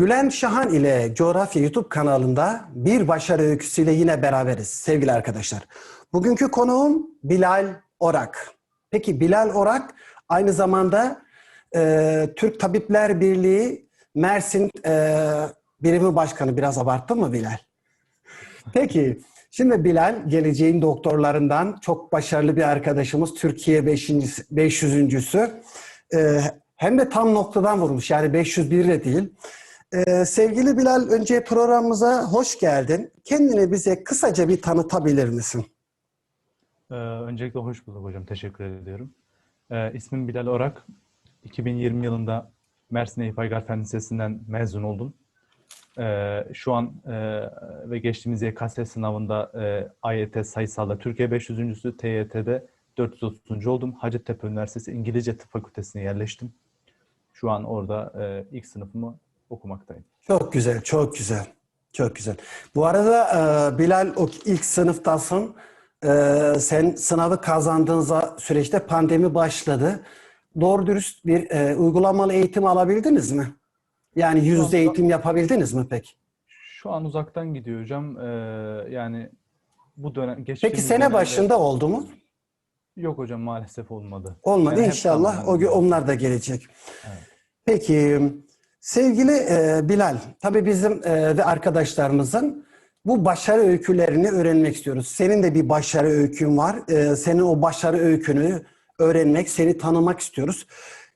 Bülent Şahan ile Coğrafya YouTube kanalında bir başarı öyküsüyle yine beraberiz sevgili arkadaşlar. Bugünkü konuğum Bilal Orak. Peki Bilal Orak aynı zamanda e, Türk Tabipler Birliği Mersin e, Birimi Başkanı. Biraz abarttın mı Bilal? Peki şimdi Bilal geleceğin doktorlarından çok başarılı bir arkadaşımız. Türkiye 5. 500.sü. E, hem de tam noktadan vurmuş yani 501 de değil. Ee, sevgili Bilal, önce programımıza hoş geldin. Kendini bize kısaca bir tanıtabilir misin? Ee, öncelikle hoş bulduk hocam. Teşekkür ediyorum. Ee, ismim Bilal Orak. 2020 yılında Mersin Eyüp Aygar Fen Lisesi'nden mezun oldum. Ee, şu an e, ve geçtiğimiz YKS sınavında e, AYT sayısalda Türkiye 500.sü, TYT'de 430. oldum. Hacettepe Üniversitesi İngilizce Tıp Fakültesi'ne yerleştim. Şu an orada e, ilk sınıfımı okumaktayım. Çok güzel, çok güzel. Çok güzel. Bu arada e, Bilal o ilk sınıftasın. E, sen sınavı kazandığın za- süreçte pandemi başladı. Doğru dürüst bir e, uygulamalı eğitim alabildiniz mi? Yani yüzde eğitim yapabildiniz mi peki? Şu an uzaktan gidiyor hocam. Ee, yani bu dönem geçtiğimiz Peki sene dönemde- başında oldu mu? Yok hocam maalesef olmadı. Olmadı Yani inşallah. O, gö- onlar da gelecek. Evet. Peki sevgili e, Bilal, tabii bizim e, ve arkadaşlarımızın bu başarı öykülerini öğrenmek istiyoruz. Senin de bir başarı öykün var. E, senin o başarı öykünü öğrenmek, seni tanımak istiyoruz.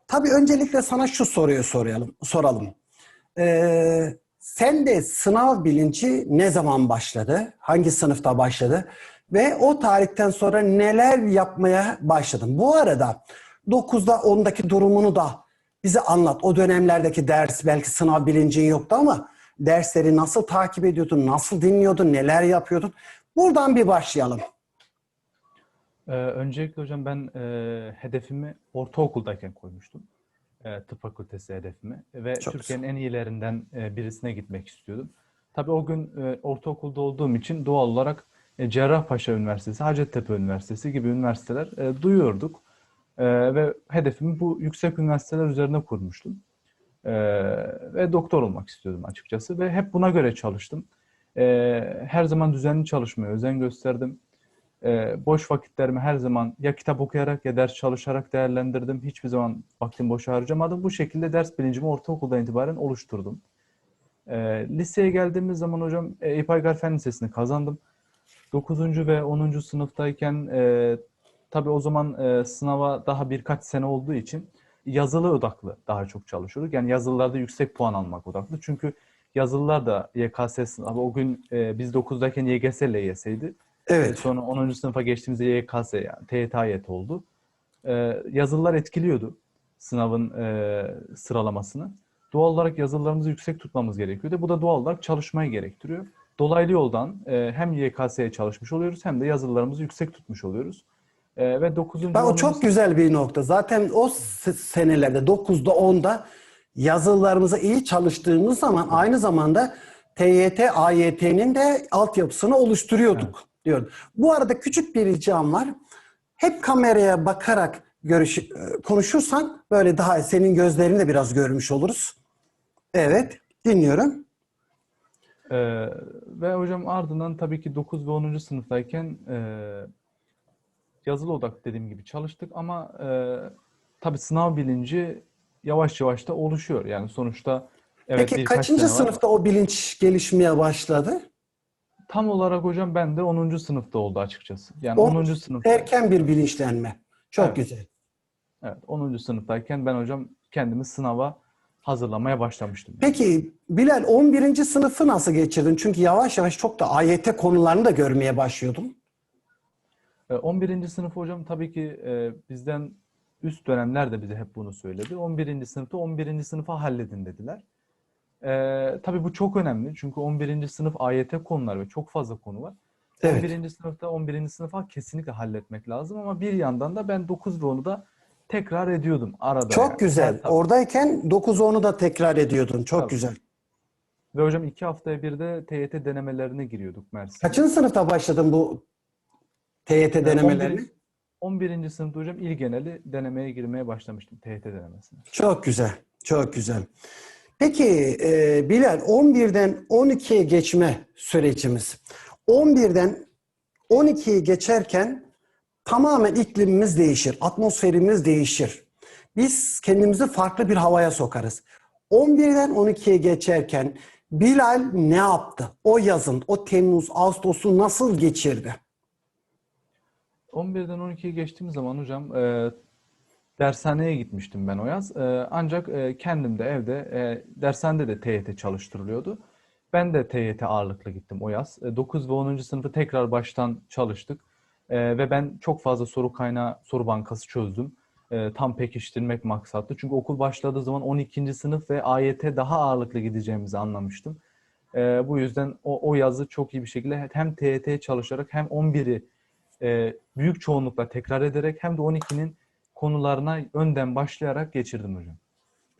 Tabii öncelikle sana şu soruyu soralım. soralım. E, sen de sınav bilinci ne zaman başladı? Hangi sınıfta başladı? Ve o tarihten sonra neler yapmaya başladın? Bu arada 9'da 10'daki durumunu da bize anlat. O dönemlerdeki ders belki sınav bilincin yoktu ama dersleri nasıl takip ediyordun, nasıl dinliyordun, neler yapıyordun? Buradan bir başlayalım. Ee, öncelikle hocam ben e, hedefimi ortaokuldayken koymuştum. E, tıp fakültesi hedefimi. Ve Çok Türkiye'nin en iyilerinden e, birisine gitmek istiyordum. Tabii o gün e, ortaokulda olduğum için doğal olarak e, Cerrahpaşa Üniversitesi, Hacettepe Üniversitesi gibi üniversiteler e, duyuyorduk. E, ve hedefimi bu yüksek üniversiteler üzerine kurmuştum. E, ve doktor olmak istiyordum açıkçası ve hep buna göre çalıştım. E, her zaman düzenli çalışmaya özen gösterdim. Ee, boş vakitlerimi her zaman ya kitap okuyarak ya ders çalışarak değerlendirdim. Hiçbir zaman vaktimi boşa harcamadım. Bu şekilde ders bilincimi ortaokuldan itibaren oluşturdum. Ee, liseye geldiğimiz zaman hocam e, Eyüp Aygar Fen Lisesi'ni kazandım. 9. ve 10. sınıftayken e, tabii o zaman e, sınava daha birkaç sene olduğu için yazılı odaklı daha çok çalışıyorduk. Yani yazılılarda yüksek puan almak odaklı. Çünkü yazılılar da YKS sınavı o gün e, biz 9'dayken YGS LYS'ydi. Evet. Sonra 10. sınıfa geçtiğimizde YKS yani TYT AYT oldu. Ee, yazılılar etkiliyordu sınavın e, sıralamasını. Doğal olarak yazılılarımızı yüksek tutmamız gerekiyordu. Bu da doğal olarak çalışmayı gerektiriyor. Dolaylı yoldan e, hem YKS'ye çalışmış oluyoruz hem de yazılılarımızı yüksek tutmuş oluyoruz. E, ve 9. Bak o çok güzel bir nokta. Zaten o senelerde 9'da 10'da yazılarımıza iyi çalıştığımız zaman aynı zamanda TYT, AYT'nin de altyapısını oluşturuyorduk diyor. Bu arada küçük bir ricam var. Hep kameraya bakarak görüş, e, konuşursan böyle daha senin gözlerini de biraz görmüş oluruz. Evet, dinliyorum. Ee, ve hocam ardından tabii ki 9 ve 10. sınıftayken e, yazılı odak dediğim gibi çalıştık ama e, tabii sınav bilinci yavaş yavaş da oluşuyor. Yani sonuçta evet Peki kaçıncı sınıfta o bilinç gelişmeye başladı? Tam olarak hocam ben de 10. sınıfta oldu açıkçası. Yani On- 10. sınıfta. Erken bir bilinçlenme. Çok Evet. güzel. Evet, 10. sınıftayken ben hocam kendimi sınava hazırlamaya başlamıştım. Peki Bilal 11. sınıfı nasıl geçirdin? Çünkü yavaş yavaş çok da AYT konularını da görmeye başlıyordum. Ee, 11. sınıf hocam tabii ki e, bizden üst dönemler de bize hep bunu söyledi. 11. sınıfta 11. sınıfı halledin dediler. Ee, tabii bu çok önemli çünkü 11. sınıf AYT konular ve çok fazla konu var. Evet. 11. sınıfta 11. sınıfa kesinlikle halletmek lazım ama bir yandan da ben 9 ve 10'u da tekrar ediyordum arada. Çok yani. güzel. Her- Oradayken 9-10'u da tekrar ediyordun. Çok Tabii. güzel. Ve hocam iki haftaya bir de TYT denemelerine giriyorduk Mersin'de. Kaçıncı sınıfta başladın bu TYT denemelerine? 11. 11. sınıfta hocam il geneli denemeye girmeye başlamıştım TYT denemesine. Çok güzel. Çok güzel. Peki e, Bilal 11'den 12'ye geçme sürecimiz. 11'den 12'ye geçerken tamamen iklimimiz değişir, atmosferimiz değişir. Biz kendimizi farklı bir havaya sokarız. 11'den 12'ye geçerken Bilal ne yaptı? O yazın, o Temmuz, Ağustos'u nasıl geçirdi? 11'den 12'ye geçtiğimiz zaman hocam e, dershaneye gitmiştim ben o yaz. E, ancak e, kendim de evde e, dershanede de TYT çalıştırılıyordu. Ben de TYT ağırlıklı gittim o yaz. E, 9 ve 10. sınıfı tekrar baştan çalıştık. E, ve ben çok fazla soru kaynağı, soru bankası çözdüm. E, tam pekiştirmek maksatlı. Çünkü okul başladığı zaman 12. sınıf ve AYT daha ağırlıklı gideceğimizi anlamıştım. E, bu yüzden o, o yazı çok iyi bir şekilde hem TYT çalışarak hem 11'i e, büyük çoğunlukla tekrar ederek hem de 12'nin konularına önden başlayarak geçirdim hocam.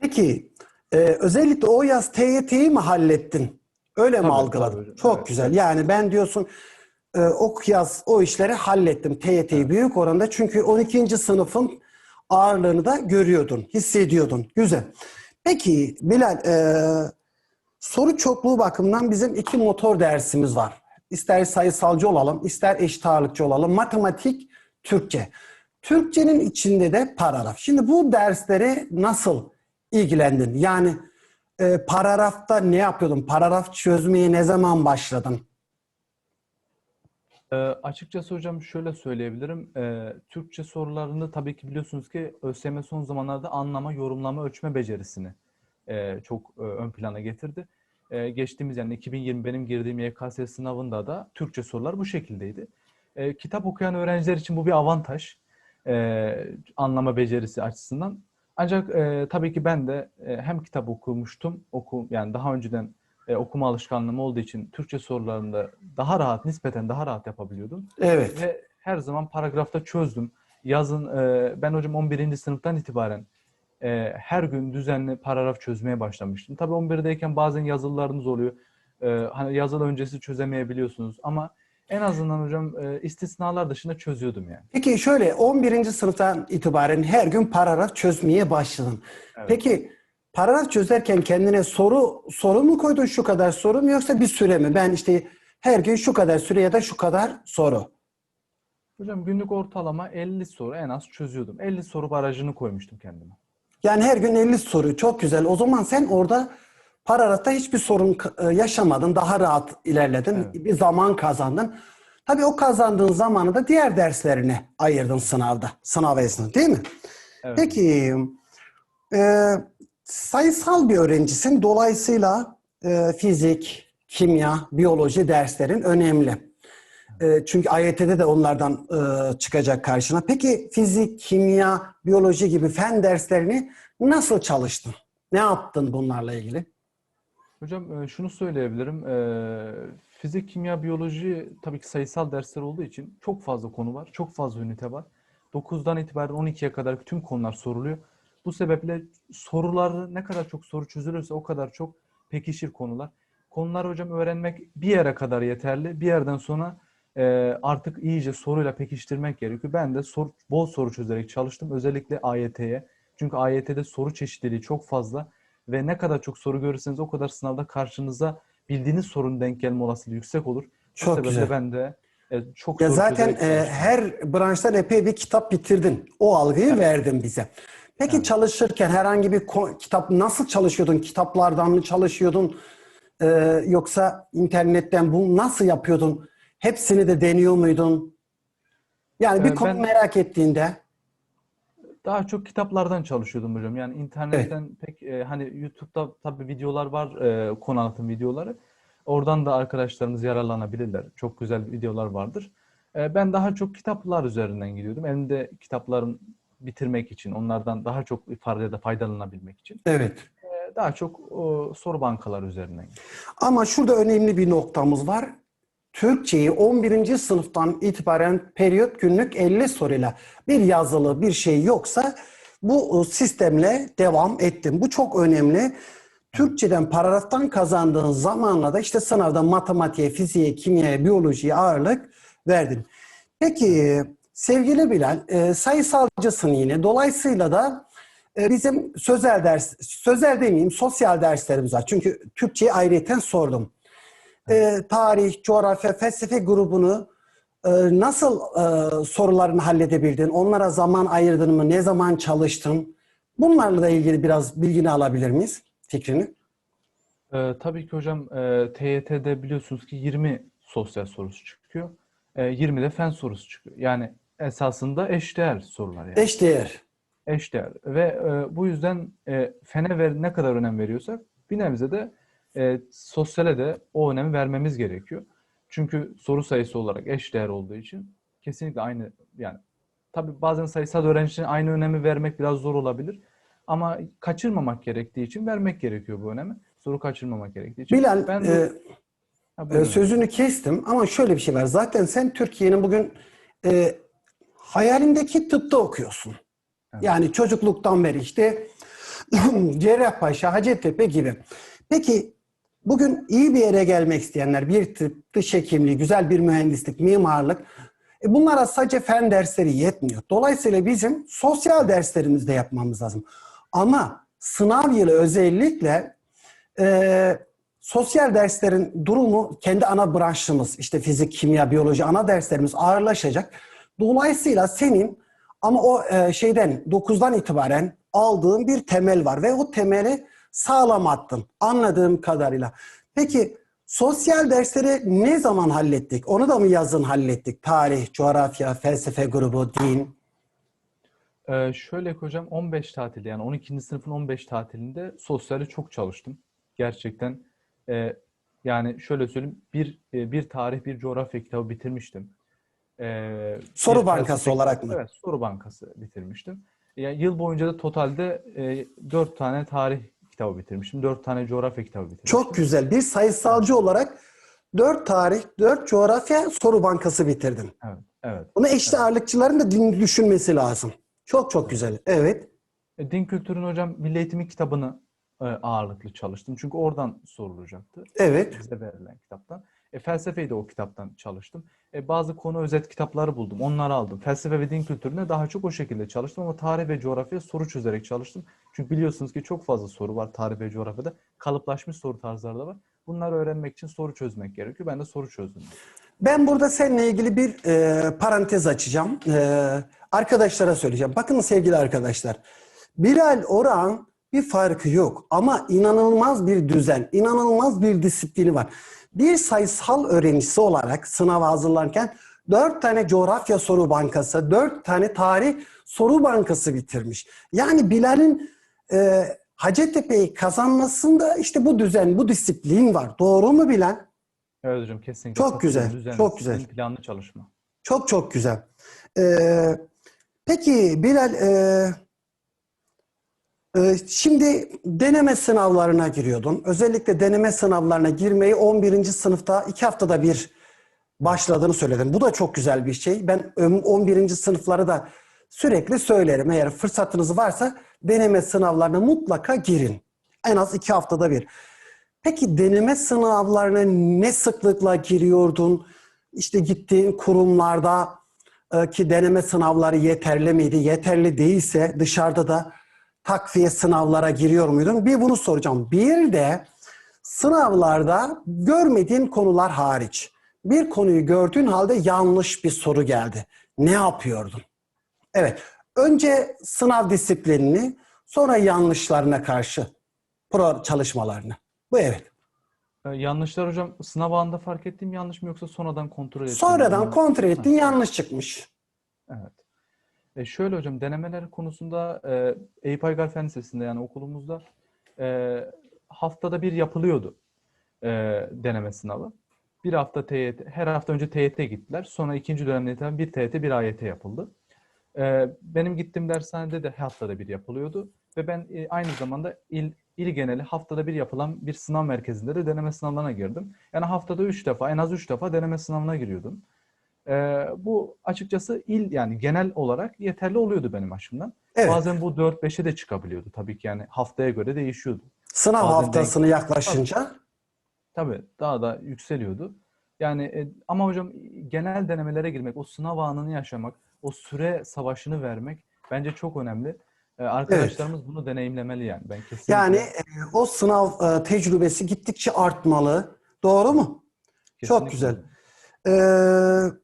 Peki e, özellikle o yaz TYT'yi mi hallettin? Öyle mi Tabii, algıladın? tabii. Çok Evet, güzel. evet. Yani ben diyorsun e, o yaz o işleri hallettim TYT'yi büyük oranda. Çünkü 12. sınıfın ağırlığını da görüyordun, hissediyordun. Güzel. Peki Bilal e, soru çokluğu bakımından bizim iki motor dersimiz var. İster sayısalcı olalım, ister eşit ağırlıkçı olalım. Matematik, Türkçe. Türkçenin içinde de paragraf. Şimdi bu dersleri nasıl ilgilendin? Yani e, paragrafta ne yapıyordun? Paragraf çözmeye ne zaman başladın? E, açıkçası hocam şöyle söyleyebilirim. E, Türkçe sorularını tabii ki biliyorsunuz ki ÖSYM son zamanlarda anlama, yorumlama, ölçme becerisini e, çok e, ön plana getirdi. E, geçtiğimiz yani 2020 benim girdiğim YKS sınavında da Türkçe sorular bu şekildeydi. E, kitap okuyan öğrenciler için bu bir avantaj. E, anlama becerisi açısından. Ancak e, tabii ki ben de e, hem kitap okumuştum, oku, yani daha önceden e, okuma alışkanlığım olduğu için Türkçe sorularında daha rahat, nispeten daha rahat yapabiliyordum. Evet. Ve her zaman paragrafta çözdüm. Yazın e, ben hocam 11. sınıftan itibaren e, her gün düzenli paragraf çözmeye başlamıştım. Tabii 11'deyken bazen yazılılarınız oluyor. E, hani yazılı öncesi çözemeyebiliyorsunuz ama en azından hocam e, istisnalar dışında çözüyordum yani. Peki şöyle 11. sınıftan itibaren her gün paragraf çözmeye başladın. Evet. Peki paragraf çözerken kendine soru soru mu koydun şu kadar soru mu yoksa bir süre mi? Ben işte her gün şu kadar süre ya da şu kadar soru. Hocam günlük ortalama 50 soru en az çözüyordum. 50 soru barajını koymuştum kendime. Yani her gün 50 soru çok güzel. O zaman sen orada paragrafta hiçbir sorun e, yaşamadın. Daha rahat ilerledin. Evet. Bir zaman kazandın. Tabii o kazandığın zamanı da diğer derslerine ayırdın sınavda. Sınav esnasında değil mi? Evet. Peki e, sayısal bir öğrencisin. Dolayısıyla e, fizik, kimya, biyoloji derslerin önemli. E, çünkü AYT'de de onlardan e, çıkacak karşına. Peki fizik, kimya, biyoloji gibi fen derslerini nasıl çalıştın? Ne yaptın bunlarla ilgili? Hocam e, şunu söyleyebilirim. E, Fizik, kimya, biyoloji tabii ki sayısal dersler olduğu için çok fazla konu var. Çok fazla ünite var. 9'dan itibaren 12'ye kadar tüm konular soruluyor. Bu sebeple soruları ne kadar çok soru çözülürse o kadar çok pekişir konular. Konuları hocam öğrenmek bir yere kadar yeterli. Bir yerden sonra e, artık iyice soruyla pekiştirmek gerekiyor. Ben de sor, bol soru çözerek çalıştım. Özellikle AYT'ye. Çünkü AYT'de soru çeşitliliği çok fazla ve ne kadar çok soru görürseniz o kadar sınavda karşınıza bildiğiniz sorunun denk gelme olasılığı yüksek olur. Çok Bu güzel. ben de e, çok Ya soru zaten e, her branştan epey bir kitap bitirdin. O algıyı verdin bize. Peki Evet. çalışırken herhangi bir kitap nasıl çalışıyordun? Kitaplardan mı çalışıyordun? E, yoksa internetten bu nasıl yapıyordun? Hepsini de deniyor muydun? Yani bir Ee, konu ben- merak ettiğinde Daha çok kitaplardan çalışıyordum hocam. Yani internetten pek e, hani YouTube'da tabii videolar var, e, konu anlatım videoları. Oradan da arkadaşlarımız yararlanabilirler. Çok güzel videolar vardır. E, ben daha çok kitaplar üzerinden gidiyordum. Elimde kitaplarım bitirmek için, onlardan daha çok ifadede faydalanabilmek için. evet. E, daha çok o, soru bankaları üzerinden. Ama şurada önemli bir noktamız var. Türkçeyi 11. sınıftan itibaren periyot günlük 50 soruyla bir yazılı bir şey yoksa bu e, sistemle devam ettim. Bu çok önemli. Türkçeden paragraftan kazandığın zamanla da işte sınavda matematiğe, fiziğe, kimyaya, biyolojiye ağırlık verdin. Peki sevgili Bilal, e, sayısalcısın yine. Dolayısıyla da e, bizim sözel ders, sözel demeyeyim sosyal derslerimiz var. Çünkü Türkçeyi ayrıyeten sordum. E, tarih, coğrafya, felsefe grubunu e, nasıl e, sorularını halledebildin? Onlara zaman ayırdın mı? Ne zaman çalıştın? Bunlarla ilgili biraz bilgini alabilir miyiz? Fikrini. Ee, tabii ki hocam e, TYT'de biliyorsunuz ki 20 sosyal sorusu çıkıyor. E, 20 de fen sorusu çıkıyor. Yani esasında eşdeğer sorular yani. Eşdeğer. Eşdeğer. Ve e, bu yüzden e, fene ver, ne kadar önem veriyorsak bir nebze de e, sosyale de o önemi vermemiz gerekiyor. Çünkü soru sayısı olarak eşdeğer olduğu için kesinlikle aynı yani tabii bazen sayısal öğrencinin aynı önemi vermek biraz zor olabilir. Ama kaçırmamak gerektiği için vermek gerekiyor bu önemi. Soru kaçırmamak gerektiği için. Bilal, ben e, de- Ha, Ee, buyurun. sözünü kestim ama şöyle bir şey var. Zaten sen Türkiye'nin bugün e, hayalindeki tıpta okuyorsun. Evet. Yani çocukluktan beri işte Cerrahpaşa, Hacettepe gibi. Peki bugün iyi bir yere gelmek isteyenler, bir tıp, dış hekimliği, güzel bir mühendislik, mimarlık, e, bunlara sadece fen dersleri yetmiyor. Dolayısıyla bizim sosyal derslerimizi de yapmamız lazım. Ama sınav yılı özellikle e, sosyal derslerin durumu kendi ana branşımız işte fizik, kimya, biyoloji ana derslerimiz ağırlaşacak. Dolayısıyla senin ama o e, şeyden 9'dan itibaren aldığın bir temel var ve o temeli sağlam attın anladığım kadarıyla. Peki sosyal dersleri ne zaman hallettik? Onu da mı yazın hallettik? Tarih, coğrafya, felsefe grubu, din. Ee, şöyle hocam 15 tatilde yani 12. sınıfın 15 tatilinde sosyali çok çalıştım. Gerçekten e, yani şöyle söyleyeyim bir e, bir tarih bir coğrafya kitabı bitirmiştim. Ee, Soru bankası felsefe olarak mı? Evet soru bankası bitirmiştim. Yani yıl boyunca da totalde e, 4 tane tarih kitabı bitirmiştim. 4 tane coğrafya kitabı bitirmiştim. Çok güzel. Bir sayısalcı olarak 4 tarih, 4 coğrafya soru bankası bitirdin. Evet, evet. Bunu eşit ağırlıkçıların da düşünmesi lazım. Çok çok güzel. Evet. E, Din kültürünün hocam Milli Eğitimi kitabını e, ağırlıklı çalıştım. Çünkü oradan sorulacaktı. Evet. bize verilen kitaptan. E, felsefeyi de o kitaptan çalıştım. E, bazı konu özet kitapları buldum. Onları aldım. Felsefe ve din kültürüne daha çok o şekilde çalıştım ama tarih ve coğrafya soru çözerek çalıştım. Çünkü biliyorsunuz ki çok fazla soru var tarih ve coğrafyada. Kalıplaşmış soru tarzları da var. Bunları öğrenmek için soru çözmek gerekiyor. Ben de soru çözdüm. Ben burada seninle ilgili bir e, parantez açacağım. E, arkadaşlara söyleyeceğim. Bakın sevgili arkadaşlar. Bilal Orhan bir farkı yok ama inanılmaz bir düzen, inanılmaz bir disiplini var. Bir sayısal öğrencisi olarak sınava hazırlanırken dört tane coğrafya soru bankası, dört tane tarih soru bankası bitirmiş. Yani Bilal'in e, Hacettepe'yi kazanmasında işte bu düzen, bu disiplin var. Doğru mu Bilal? Evet hocam kesinlikle. Çok güzel, Düzenli, çok güzel. Planlı çalışma. Çok çok güzel. Ee, peki Bilal, e, şimdi deneme sınavlarına giriyordun. Özellikle deneme sınavlarına girmeyi 11. sınıfta iki haftada bir başladığını söyledin. Bu da çok güzel bir şey. Ben ön- 11. sınıfları da sürekli söylerim. Eğer fırsatınız varsa deneme sınavlarına mutlaka girin. En az iki haftada bir. Peki deneme sınavlarına ne sıklıkla giriyordun? İşte gittiğin kurumlarda e, ki deneme sınavları yeterli miydi? Yeterli değilse dışarıda da takviye sınavlara giriyor muydun? Bir bunu soracağım. Bir de sınavlarda görmediğin konular hariç bir konuyu gördüğün halde yanlış bir soru geldi. Ne yapıyordun? Evet. Önce sınav disiplinini, sonra yanlışlarına karşı pro çalışmalarını. Bu evet. E, yanlışlar hocam sınav anında fark ettiğim yanlış mı yoksa sonradan kontrol ettiğim Sonradan kontrol ettin yanlış çıkmış. Evet. E şöyle hocam denemeler konusunda e, Eyüp Aygar Lisesi'nde yani okulumuzda e, haftada bir yapılıyordu e, deneme sınavı. Bir hafta TYT, her hafta önce TYT gittiler. Sonra ikinci dönemde bir TYT bir AYT yapıldı. E, benim gittiğim dershanede de haftada bir yapılıyordu. Ve ben e, aynı zamanda il, il geneli haftada bir yapılan bir sınav merkezinde de deneme sınavlarına girdim. Yani haftada üç defa, en az üç defa deneme sınavına giriyordum. Ee, bu açıkçası il yani genel olarak yeterli oluyordu benim açımdan. Evet. Bazen bu 4-5'e de çıkabiliyordu tabii ki yani haftaya göre değişiyordu. Sınav Bazen haftasını yaklaşınca Tabii daha da yükseliyordu. Yani e, ama hocam genel denemelere girmek, o sınav anını yaşamak, o süre savaşını vermek bence çok önemli. E, arkadaşlarımız bunu deneyimlemeli yani. Ben kesinlikle Yani e, o sınav e, tecrübesi gittikçe artmalı. Doğru mu? Çok kesinlikle güzel. öyle. Ee,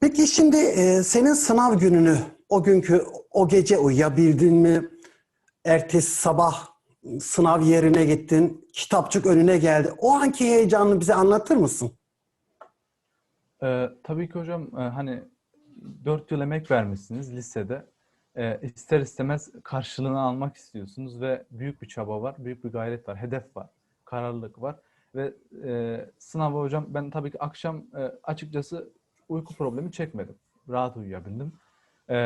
peki şimdi e, senin sınav gününü o günkü o gece uyuyabildin mi? Ertesi sabah sınav yerine gittin, kitapçık önüne geldi. O anki heyecanını bize anlatır mısın? Ee, tabii ki hocam e, hani 4 yıl emek vermişsiniz lisede. Ee, ister istemez karşılığını almak istiyorsunuz ve büyük bir çaba var, büyük bir gayret var, hedef var, kararlılık var. Ve e, sınava hocam ben tabii ki akşam e, açıkçası uyku problemi çekmedim. Rahat uyuyabildim. Ee,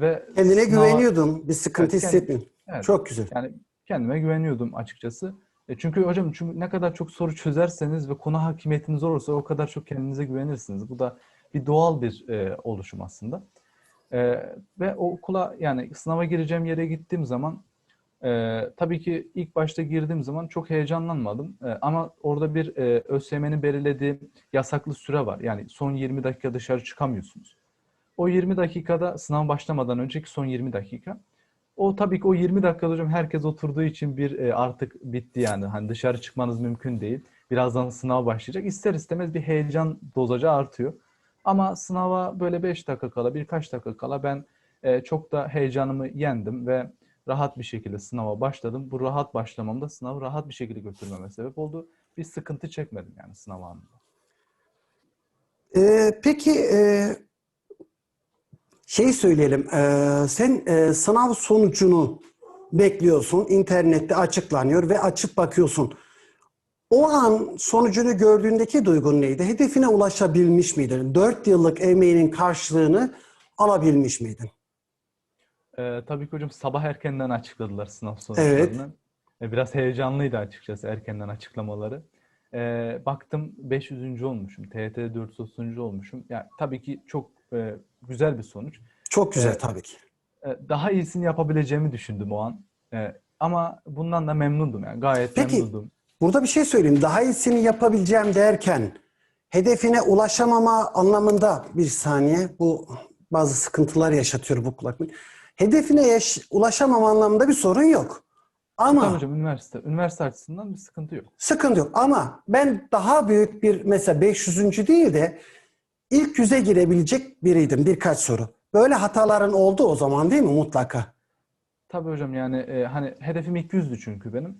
ve Kendine sınava- güveniyordun, bir sıkıntı Evet, hissetmiyorsun. Evet. Çok güzel. Yani kendime güveniyordum açıkçası. E çünkü hocam çünkü ne kadar çok soru çözerseniz ve konu hakimiyetiniz olursa o kadar çok kendinize güvenirsiniz. Bu da bir doğal bir e, oluşum aslında. E, ve okula yani sınava gireceğim yere gittiğim zaman e, tabii ki ilk başta girdiğim zaman çok heyecanlanmadım. E, ama orada bir e, ÖSYM'nin belirlediği yasaklı süre var. Yani son 20 dakika dışarı çıkamıyorsunuz. O 20 dakikada sınav başlamadan önceki son 20 dakika. O tabii ki o 20 dakikada hocam herkes oturduğu için bir e, artık bitti yani. Hani dışarı çıkmanız mümkün değil. Birazdan sınav başlayacak. İster istemez bir heyecan dozacı artıyor. Ama sınava böyle 5 dakika kala, birkaç dakika kala ben e, çok da heyecanımı yendim ve rahat bir şekilde sınava başladım. Bu rahat başlamamda sınavı rahat bir şekilde götürmeme sebep oldu. Bir sıkıntı çekmedim yani sınav anında. Ee, peki e, şey söyleyelim. e, sen e, sınav sonucunu bekliyorsun. internette açıklanıyor ve açıp bakıyorsun. O an sonucunu gördüğündeki duygun neydi? Hedefine ulaşabilmiş miydin? Dört yıllık emeğinin karşılığını alabilmiş miydin? Ee, tabii ki hocam sabah erkenden açıkladılar sınav sonuçlarını. Ee, biraz heyecanlıydı açıkçası erkenden açıklamaları. Ee, baktım 500. olmuşum. TYT'de 430. olmuşum. Yani tabii ki çok e, güzel bir sonuç. Çok güzel Evet. tabii ki. Ee, daha iyisini yapabileceğimi düşündüm o an. Ee, ama bundan da memnundum yani. Gayet Peki. memnundum. Burada bir şey söyleyeyim. Daha iyisini yapabileceğim derken hedefine ulaşamama anlamında bir saniye bu bazı sıkıntılar yaşatıyor bu kulaklık. Hedefine yaş- ulaşamama anlamında bir sorun yok. Ama Tabii hocam üniversite. Üniversite açısından bir sıkıntı yok. sıkıntı yok. Ama ben daha büyük bir mesela 500. değil de ilk yüze girebilecek biriydim birkaç soru. Böyle hataların oldu o zaman değil mi mutlaka? Tabii hocam yani e, hani hedefim ilk 100'dü çünkü benim.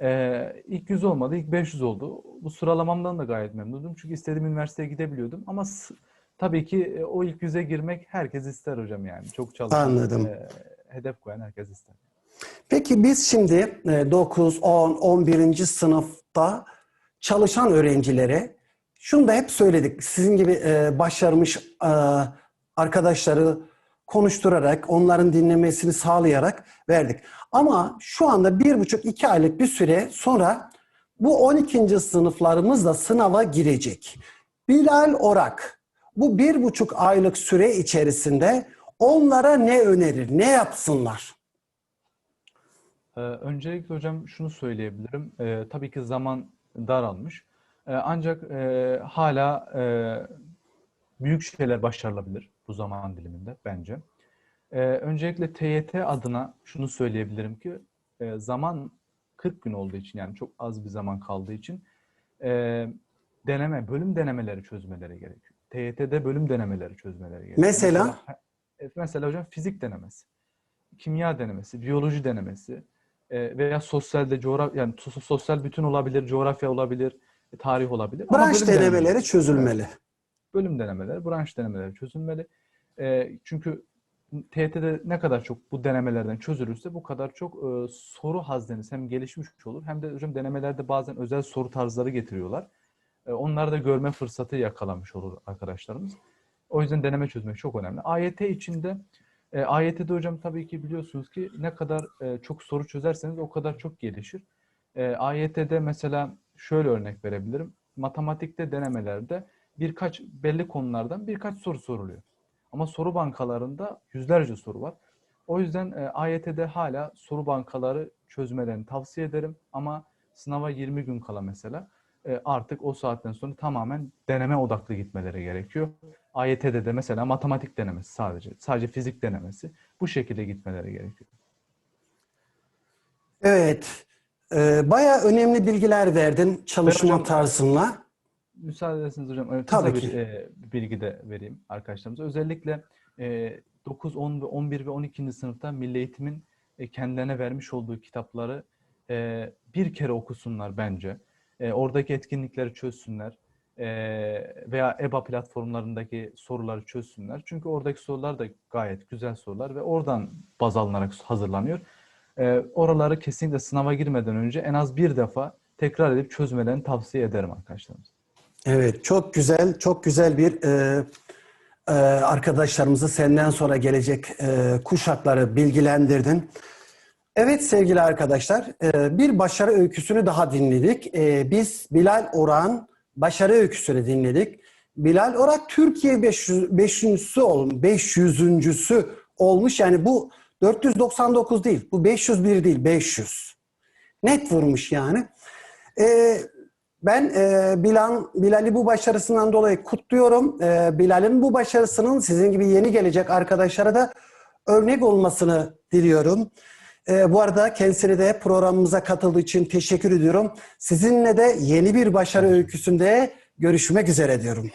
E, ilk 100 olmadı, ilk 500 oldu. Bu sıralamamdan da gayet memnunum. Çünkü istediğim üniversiteye gidebiliyordum. Ama s- tabii ki e, o ilk 100'e girmek herkes ister hocam yani. Çok çalışan, Anladım. e, hedef koyan herkes ister. Peki biz şimdi e, 9, 10, 11. sınıfta çalışan öğrencilere şunu da hep söyledik. Sizin gibi e, başarmış e, arkadaşları konuşturarak, onların dinlemesini sağlayarak verdik. Ama şu anda bir buçuk iki aylık bir süre sonra bu 12. sınıflarımız da sınava girecek. Bilal Orak bu bir buçuk aylık süre içerisinde onlara ne önerir, ne yapsınlar? Ee, öncelikle hocam şunu söyleyebilirim. Ee, tabii ki zaman daralmış. Ee, ancak e, hala e, büyük şeyler başarılabilir bu zaman diliminde bence. Ee, öncelikle TYT adına şunu söyleyebilirim ki e, zaman 40 gün olduğu için yani çok az bir zaman kaldığı için e, deneme, bölüm denemeleri çözmeleri gerekiyor. TYT'de bölüm denemeleri çözmeleri gerekiyor. Mesela? e, mesela hocam fizik denemesi, kimya denemesi, biyoloji denemesi e, veya sosyalde coğrafya yani so- sosyal bütün olabilir, coğrafya olabilir, e, tarih olabilir. Branş bölüm denemeleri çözülmeli. bölüm denemeleri, branş denemeleri çözülmeli. E, çünkü TYT'de ne kadar çok bu denemelerden çözülürse bu kadar çok e, soru hazneniz hem gelişmiş olur hem de hocam denemelerde bazen özel soru tarzları getiriyorlar. E, onları da görme fırsatı yakalamış olur arkadaşlarımız. O yüzden deneme çözmek çok önemli. AYT içinde e, AYT'de hocam tabii ki biliyorsunuz ki ne kadar e, çok soru çözerseniz o kadar çok gelişir. E, AYT'de mesela şöyle örnek verebilirim. Matematikte denemelerde birkaç belli konulardan birkaç soru soruluyor. Ama soru bankalarında yüzlerce soru var. O yüzden e, AYT'de hala soru bankaları çözmelerini tavsiye ederim. Ama sınava 20 gün kala mesela artık o saatten sonra tamamen deneme odaklı gitmeleri gerekiyor. AYT'de de mesela matematik denemesi sadece, sadece fizik denemesi bu şekilde gitmeleri gerekiyor. Evet. Ee, bayağı önemli bilgiler verdin çalışma hocam- tarzınla. Müsaade ederseniz hocam e, kısa Tabii bir ki. e, bilgi de vereyim arkadaşlarımıza. Özellikle e, 9, 10 ve 11 ve 12. sınıfta Milli Eğitim'in e, kendilerine vermiş olduğu kitapları e, bir kere okusunlar bence. E, oradaki etkinlikleri çözsünler e, veya EBA platformlarındaki soruları çözsünler. Çünkü oradaki sorular da gayet güzel sorular ve oradan baz alınarak hazırlanıyor. E, oraları kesinlikle sınava girmeden önce en az bir defa tekrar edip çözmelerini tavsiye ederim arkadaşlarımıza. Evet, çok güzel, çok güzel bir e, e, arkadaşlarımızı senden sonra gelecek e, kuşakları bilgilendirdin. Evet sevgili arkadaşlar, e, bir başarı öyküsünü daha dinledik. E, biz Bilal Oran başarı öyküsünü dinledik. Bilal Orak Türkiye 500. 500'sü olmuş, 500.sü olmuş. Yani bu 499 değil, bu 501 değil, 500. Net vurmuş yani. E, ben Bilal, Bilal'i bu başarısından dolayı kutluyorum. Bilal'in bu başarısının sizin gibi yeni gelecek arkadaşlara da örnek olmasını diliyorum. E, bu arada kendisine de programımıza katıldığı için teşekkür ediyorum. Sizinle de yeni bir başarı öyküsünde görüşmek üzere diyorum.